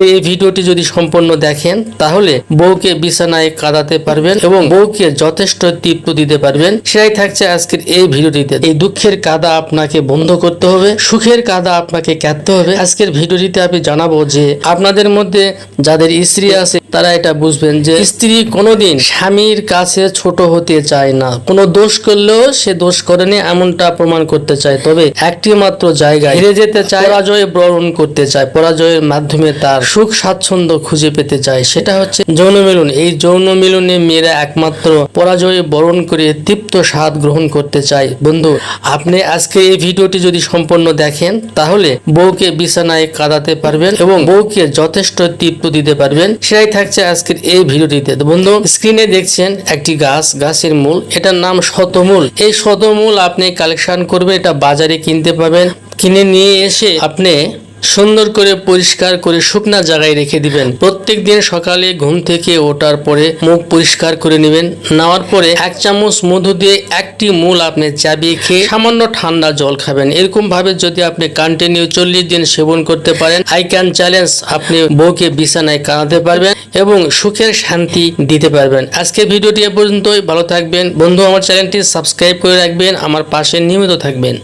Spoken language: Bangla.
এই ভিডিওটি যদি সম্পন্ন দেখেন, তাহলে বউকে বিছানায় কাঁদাতে পারবেন এবং বউকে যথেষ্ট তৃপ্ত দিতে পারবেন। সেটাই থাকছে আজকের এই ভিডিওটিতে। এই দুঃখের কাদা আপনাকে বন্ধ করতে হবে, সুখের কাদা আপনাকে কাঁদতে হবে। আজকের ভিডিওটিতে আমি জানাব যে, আপনাদের মধ্যে যাদের স্ত্রী আছে তারা এটা বুঝবেন যে স্ত্রী কোনোদিন স্বামীর কাছে ছোট হতে চায় না। কোনো দোষ করলেও সে দোষ করেনি, এমনটা প্রমাণ করতে চায়। তবে একটি মাত্র জায়গায় হেরে যেতে চায়, পরাজয় বরণ করতে চায়, পরাজয়ের মাধ্যমে তার সুখ স্বাচ্ছন্দ্য খুঁজে পেতে চায়। সেটা হচ্ছে যৌন মিলন। এই যৌন মিলনে মেয়েরা একমাত্র পরাজয় বরণ করে তৃপ্ত স্বাদ গ্রহণ করতে চায়। বন্ধু, আপনি আজকে এই ভিডিওটি যদি সম্পূর্ণ দেখেন, তাহলে বউকে বিছানায় কাঁদাতে পারবেন এবং বউকে যথেষ্ট তৃপ্ত দিতে পারবেন। সেটাই থাকছে আজকের এই ভিডিওটিতে। তো বন্ধু স্ক্রিনে দেখছেন একটি গাছ, গাছের মূল। এটার নাম শতমূল। এই শতমূল আপনি কালেকশন করবে, এটা বাজারে কিনতে পাবেন। কিনে নিয়ে এসে আপনি সুন্দর করে পরিষ্কার করে শুকনা জায়গায় রেখে দিবেন। প্রত্যেক দিন সকালে ঘুম থেকে ওঠার পরে মুখ পরিষ্কার করে নেবেন। নেওয়ার পরে এক চামচ মধু দিয়ে একটি মূল আপনি চাবিয়ে খেয়ে সামান্য ঠান্ডা জল খাবেন। এরকম ভাবে যদি আপনি কন্টিনিউ চল্লিশ দিন সেবন করতে পারেন আই ক্যান চ্যালেঞ্জ আপনি বউকে বিছানায় কাঁদাতে পারবেন এবং সুখের শান্তি দিতে পারবেন। আজকে ভিডিওটি এ পর্যন্তই। ভালো থাকবেন। বন্ধু, আমার চ্যানেলটি সাবস্ক্রাইব করে রাখবেন। আমার পাশে নিয়মিত থাকবেন।